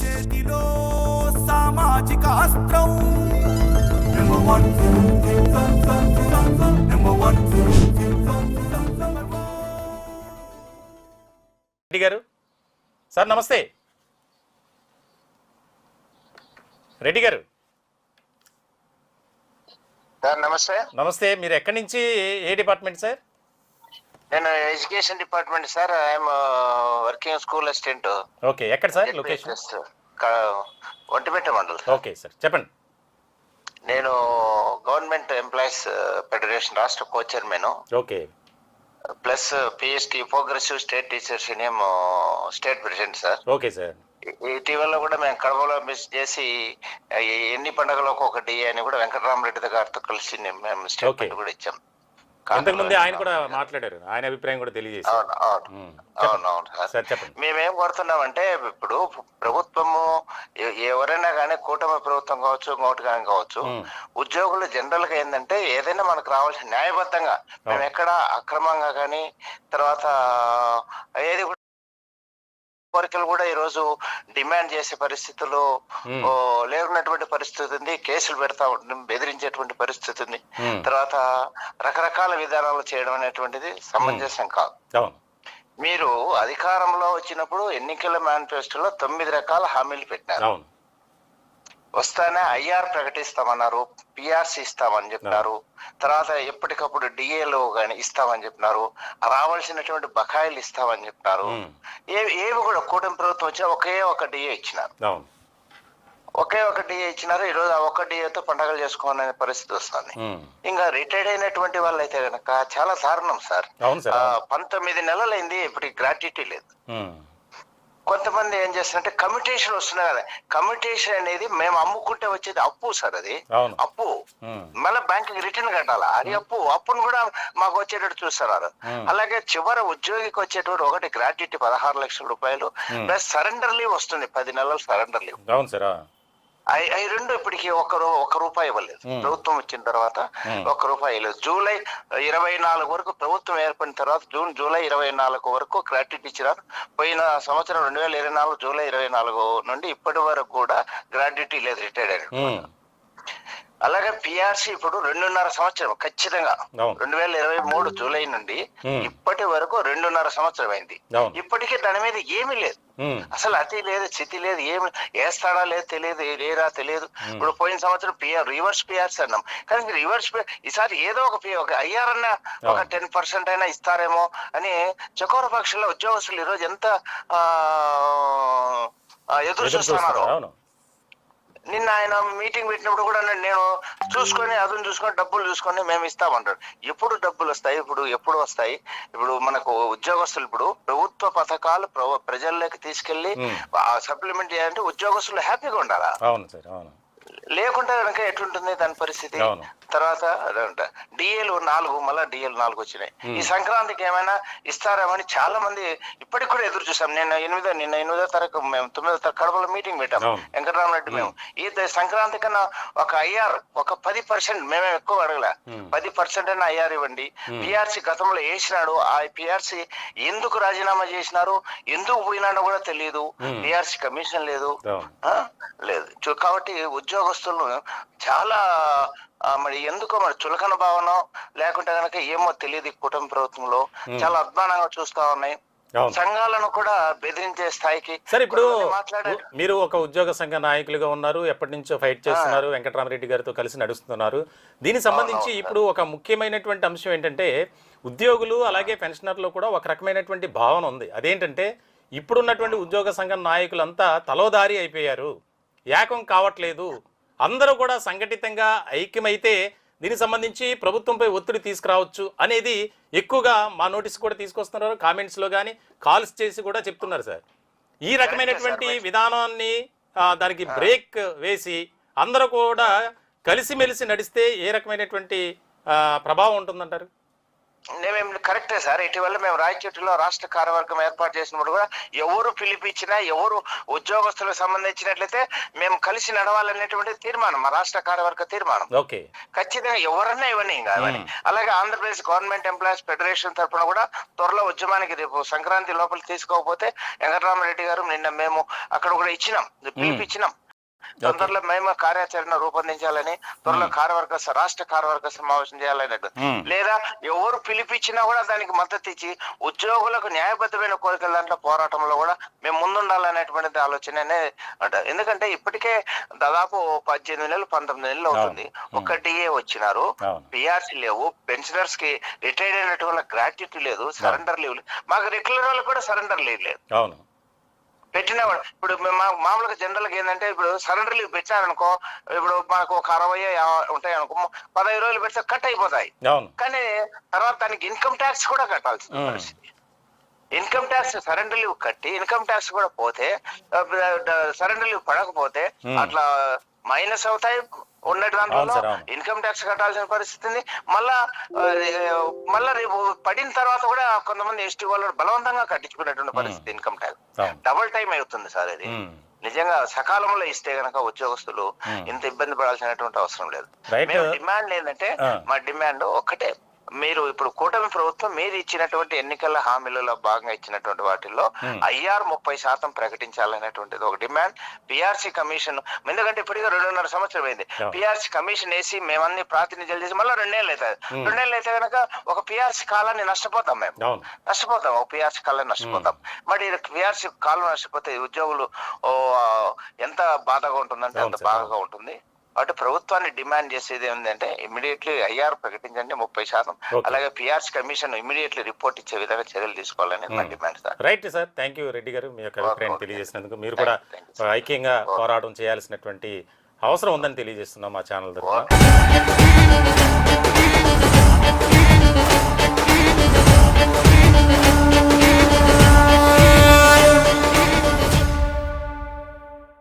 చేతిలో సామాజిక అస్త్రం. Number one. Number one. Reddy గారు. సార్ నమస్తే. రెడ్డి గారు. సార్ నమస్తే. నమస్తే. మీరు ఎక్కడి నుంచి ఏ డిపార్ట్మెంట్ సార్? నేను education department sir I'm working school assistant. Okay ఎక్కడ sir location? Ontipeta mandal. Okay sir చెప్పండి. నేను గవర్నమెంట్ ఎంప్లాయీస్ ఫెడరేషన్ రాష్ట్ర co chairman okay. Plus PST progressive state teachers union state president sir. Okay sir. ఇటీవల కూడా మేము కడపలో miss చేసి ఎన్ని పండుగలకు ఒక డి అని కూడా వెంకటరామరెడ్డి గారితో కలిసి మేము స్టేట్మెంట్ కూడా ఇచ్చాం. అంతకు ముందే ఆయన కూడా మాట్లాడారు. ఆయన అభిప్రాయం కూడా తెలియజేశారు. అవును అవును. ఉమ్, అవును అవును. సార్ సార్ చెప్పండి. మేమేం కోరుతున్నామంటే ఇప్పుడు ప్రభుత్వము ఎవరైనా కానీ కూటమి ప్రభుత్వం కావచ్చు ఇంకోటి కానీ కావచ్చు. ఉద్యోగులు జనరల్గా ఏంటంటే ఏదైనా మనకు రావాల్సిన న్యాయబద్ధంగా మేము ఎక్కడ అక్రమంగా కానీ తర్వాత ఏది కోరికలు కూడా ఈ రోజు డిమాండ్ చేసే పరిస్థితులు మ్మ్. ఓ, లేనటువంటి పరిస్థితి ఉంది కేసులు పెడతా ఉంటుంది బెదిరించేటువంటి పరిస్థితి ఉంది. తర్వాత రకరకాల విధానాలు చేయడం అనేటువంటిది సమంజసం కాదు. మీరు అధికారంలో వచ్చినప్పుడు ఎన్నికల మేనిఫెస్టోలో తొమ్మిది రకాల హామీలు పెట్టినారు. అవును. వస్తానే ఐఆర్ ప్రకటిస్తామన్నారు పిఆర్సి ఇస్తామని చెప్పినారు. తర్వాత ఎప్పటికప్పుడు డిఏలు కానీ ఇస్తామని చెప్పినారు. రావాల్సినటువంటి బకాయిలు ఇస్తామని చెప్పినారు. మ్మ్. ఏ ఏవి కూడా కూటమి ప్రభుత్వం వచ్చినా ఒకే ఒక డిఏ ఇచ్చినారు. ఒకే ఒక డిఏ ఇచ్చినారు. ఈ రోజు ఆ ఒక్క డిఏతో పండగలు చేసుకోవాలనే పరిస్థితి వస్తుంది. ఇంకా రిటైర్డ్ అయినటువంటి వాళ్ళు అయితే కనుక చాలా దారుణం సార్. పంతొమ్మిది నెలలైంది ఇప్పటికి గ్రాట్యుటీ లేదు. కొంతమంది ఏం చేస్తారంటే కమిటేషన్ వస్తున్నాయి కదా కమిటేషన్ అనేది మేము అమ్ముకుంటే వచ్చేది అప్పు సార్ అది. అప్పు. మళ్ళీ బ్యాంక్ రిటర్న్ కట్టాలా? అది అప్పు. అప్పును కూడా మాకు వచ్చేటట్టు చూస్తున్నారు. అలాగే చివరి ఉద్యోగికి వచ్చేటప్పుడు ఒకటి గ్రాట్యుటీ పదహారు లక్షల రూపాయలు. ప్లస్ సరెండర్ లీవ్ వస్తుంది. పది నెలలు సరెండర్ లీవ్ అవును సార్ అవి రెండు ఇప్పటికి ఒక ఒక రూపాయి ఇవ్వలేదు. ప్రభుత్వం వచ్చిన తర్వాత. ఒక రూపాయి ఇవ్వలేదు. జూలై ఇరవై నాలుగు వరకు ప్రభుత్వం ఏర్పడిన తర్వాత జూన్ జూలై ఇరవై నాలుగు వరకు గ్రాట్యుటీ ఇచ్చినారు. పోయిన సంవత్సరం రెండు వేల ఇరవై నాలుగు జూలై ఇరవై నాలుగు నుండి ఇప్పటి వరకు కూడా గ్రాట్యుటీ లేదు రిటైర్డ్ అయిన అలాగే పిఆర్సి ఇప్పుడు రెండున్నర సంవత్సరం ఖచ్చితంగా. రెండు వేల ఇరవై మూడు జూలై నుండి. ఇప్పటి వరకు రెండున్నర సంవత్సరం అయింది. ఇప్పటికీ దాని మీద ఏమీ లేదు. అసలు అతి లేదు స్థితి లేదు ఏమి వేస్తాడా లేదు తెలియదు లేరా తెలియదు. ఇప్పుడు పోయిన సంవత్సరం పిఆర్ రివర్స్ పిఆర్స్ అన్నాం. కానీ రివర్స్ ఈసారి ఏదో ఒక ఒక ఐఆర్ అన్న ఒక. టెన్ పర్సెంట్ అయినా ఇస్తారేమో అని చకోర పక్షుల్లో ఉద్యోగస్తులు ఈరోజు ఎంత ఎదురు చూస్తున్నారు? నిన్న ఆయన మీటింగ్ పెట్టినప్పుడు కూడా నేను- నేను చూసుకొని అదును చూసుకొని డబ్బులు చూసుకొని మేము ఇస్తామంటాడు. ఎప్పుడు డబ్బులు వస్తాయి? ఇప్పుడు ఎప్పుడు వస్తాయి? ఇప్పుడు మనకు ఉద్యోగస్తులు ఇప్పుడు ప్రభుత్వ పథకాలు ప్ర- ప్రజల్లోకి తీసుకెళ్ళి. సప్లిమెంట్ చేయాలంటే ఉద్యోగస్తులు హ్యాపీగా ఉండాలా? అవును సార్ అవును. లేకుంటే కనుక ఎట్లుంటుంది దాని పరిస్థితి. తర్వాత డిఏలు నాలుగు మళ్ళా డిఏలు నాలుగు వచ్చినాయి. ఈ సంక్రాంతికి ఏమైనా ఇస్తారేమని చాలా మంది ఇప్పటికి కూడా ఎదురు చూసాం. నేను ఎనిమిదో నిన్న ఎనిమిదో తారీఖు మేము తొమ్మిదో తారీఖు కడపలో మీటింగ్ పెట్టాం. వెంకటరామరెడ్డి మేము. ఈ సంక్రాంతి కన్నా ఒక ఐఆర్ ఒక పది పర్సెంట్ మేమే ఎక్కువ అడగలే. పది పర్సెంట్ అయినా ఐఆర్ ఇవ్వండి. పిఆర్సి గతంలో వేసినాడు. ఆ పిఆర్సి ఎందుకు రాజీనామా చేసినారు? ఎందుకు పోయినాడో కూడా తెలియదు. పిఆర్సి కమిషన్ లేదు? లేదు. చు- కాబట్టి ఉద్యోగస్తులను చాలా మరి ఎందుకో మరి చులకన భావన లేకుంటే కనుక ఏమో తెలియదు కుటుంబ ప్రభుత్వంలో. చాలా అద్మానంగా చూస్తా ఉన్నాయి. సంఘాలను కూడా బెదిరించే స్థాయికి సరే ఇప్పుడు మీరు ఒక ఉద్యోగ సంఘ నాయకులుగా ఉన్నారు. ఎప్పటి నుంచో ఫైట్ చేస్తున్నారు. వెంకటరామరెడ్డి గారితో కలిసి నడుస్తున్నారు. దీనికి సంబంధించి ఇప్పుడు ఒక ముఖ్యమైనటువంటి అంశం ఏంటంటే ఉద్యోగులు అలాగే పెన్షనర్లు కూడా ఒక రకమైనటువంటి భావన ఉంది. అదేంటంటే ఇప్పుడున్నటువంటి ఉద్యోగ సంఘం నాయకులంతా తలోదారి అయిపోయారు. ఏకం కావట్లేదు. అందరూ కూడా సంఘటితంగా ఐక్యమైతే దీనికి సంబంధించి ప్రభుత్వంపై ఒత్తిడి తీసుకురావచ్చు అనేది ఎక్కువగా మా నోటీస్ కూడా తీసుకొస్తున్నారు. కామెంట్స్లో కానీ కాల్స్ చేసి కూడా చెప్తున్నారు సార్. ఈ రకమైనటువంటి విధానాన్ని దానికి బ్రేక్ వేసి అందరూ కూడా కలిసిమెలిసి నడిస్తే ఏ రకమైనటువంటి ప్రభావం ఉంటుందంటారు? మేమేం కరెక్టే సార్. ఇటీవల మేము రాయచోటిలో రాష్ట్ర కార్యవర్గం ఏర్పాటు చేసినప్పుడు కూడా ఎవరు పిలిపించినా ఎవరు ఉద్యోగస్తులకు సంబంధించినట్లయితే మేము కలిసి నడవాలనేటువంటి తీర్మానం మా రాష్ట్ర కార్యవర్గ తీర్మానం. ఓకే. ఖచ్చితంగా ఎవరన్నా ఇవ్వని అవన్నీ. అలాగే ఆంధ్రప్రదేశ్ గవర్నమెంట్ ఎంప్లాయీస్ ఫెడరేషన్ తరఫున కూడా త్వరలో ఉద్యమానికి రేపు సంక్రాంతి లోపల తీసుకోకపోతే వెంకటరామరెడ్డి గారు నిన్న మేము అక్కడ కూడా ఇచ్చినాం. పిలిపించినాం తొందరలో మేము కార్యాచరణ రూపొందించాలని త్వరలో కార్యవర్గ రాష్ట్ర కార్యవర్గ సమావేశం చేయాలన్నట్టు Hmm. లేదా ఎవరు పిలిపించినా కూడా దానికి మద్దతు ఇచ్చి ఉద్యోగులకు న్యాయబద్ధమైన కోరికల దాంట్లో పోరాటంలో కూడా మేము ముందుండాలనేటువంటిది ఆలోచననే అంటారు ఎందుకంటే ఇప్పటికే దాదాపు పద్దెనిమిది నెలలు పంతొమ్మిది నెలలు అవుతుంది. ఒక్క డిఏ వచ్చినారు. పిఆర్సీ లేవు. పెన్షనర్స్కి రిటైర్డ్ అయినట్టు వాళ్ళ గ్రాట్యుటీ లేదు. సరెండర్ లీవ్ లేదు. మాకు రెగ్యులర్ వాళ్ళకి కూడా సరెండర్ లీవ్ లేదు. పెట్టినవాడు ఇప్పుడు మామూలుగా జనరల్గా ఏంటంటే ఇప్పుడు సరెండర్ లీవ్ పెట్టారనుకో ఇప్పుడు మనకు ఒక అరవై ఉంటాయి అనుకో పదహైదు రోజులు పెడితే కట్ అయిపోతాయి కానీ తర్వాత దానికి ఇన్కమ్ ట్యాక్స్ కూడా. పరిస్థితి ఇన్కమ్ ట్యాక్స్ సరెండర్ లీవ్ కట్టి ఇన్కమ్ ట్యాక్స్ కూడా పోతే సరెండర్ లీవ్ పడకపోతే. అట్లా మైనస్ అవుతాయి ఉన్నట్టు దాంట్లో. ఇన్కమ్ ట్యాక్స్ కట్టాల్సిన పరిస్థితి ఉంది మళ్ళా మళ్ళా రేపు పడిన తర్వాత కూడా కొంతమంది ఎస్టీ వాళ్ళు బలవంతంగా కట్టించుకునేటువంటి పరిస్థితి ఇన్కమ్ ట్యాక్స్ డబుల్ టైం అవుతుంది సార్ ఇది. నిజంగా సకాలంలో ఇస్తే గనక ఉద్యోగస్తులు. ఇంత ఇబ్బంది పడాల్సినటువంటి అవసరం లేదు. మేము డిమాండ్ ఏంటంటే. మా డిమాండ్ ఒక్కటే మీరు ఇప్పుడు కూటమి ప్రభుత్వం మీరు ఇచ్చినటువంటి ఎన్నికల హామీలలో భాగంగా ఇచ్చినటువంటి వాటిల్లో Hmm. ఐఆర్ ముప్పై శాతం ప్రకటించాలనేటువంటిది ఒక డిమాండ్. పిఆర్సీ కమిషన్ ఎందుకంటే ఇప్పటికే రెండున్నర సంవత్సరం అయింది. పిఆర్సీ కమిషన్ వేసి మేమన్ని ప్రాతినిధ్యాలు చేసి మళ్ళీ రెండేళ్ళు అవుతుంది Hmm. రెండేళ్ళు అయితే కనుక ఒక పిఆర్సీ కాలాన్ని నష్టపోతాం మేము. నష్టపోతాం ఒక పిఆర్సీ కాలం నష్టపోతాం. మరి పిఆర్సీ కాలం నష్టపోతే ఉద్యోగులు ఎంత బాధగా ఉంటుందంటే అంత బాధగా ఉంటుంది. అటు ప్రభుత్వాన్ని డిమాండ్ చేసేది ఏంటంటే ఇమీడియట్లీ ఐఆర్ ప్రకటించండి ముప్పై శాతం. అలాగే పిఆర్సీ కమిషన్ ఇమీడియట్లీ రిపోర్ట్ ఇచ్చే విధంగా చర్యలు తీసుకోవాలని నా Hmm. Demand sir right sir thank you Reddy garu మీ యొక్క అభిప్రాయం. తెలియజేసినందుకు మీరు కూడా. ఐక్యంగా పోరాటం చేయాల్సినటువంటి అవసరం ఉందని తెలియజేస్తున్నాం మా ఛానల్ ద్వారా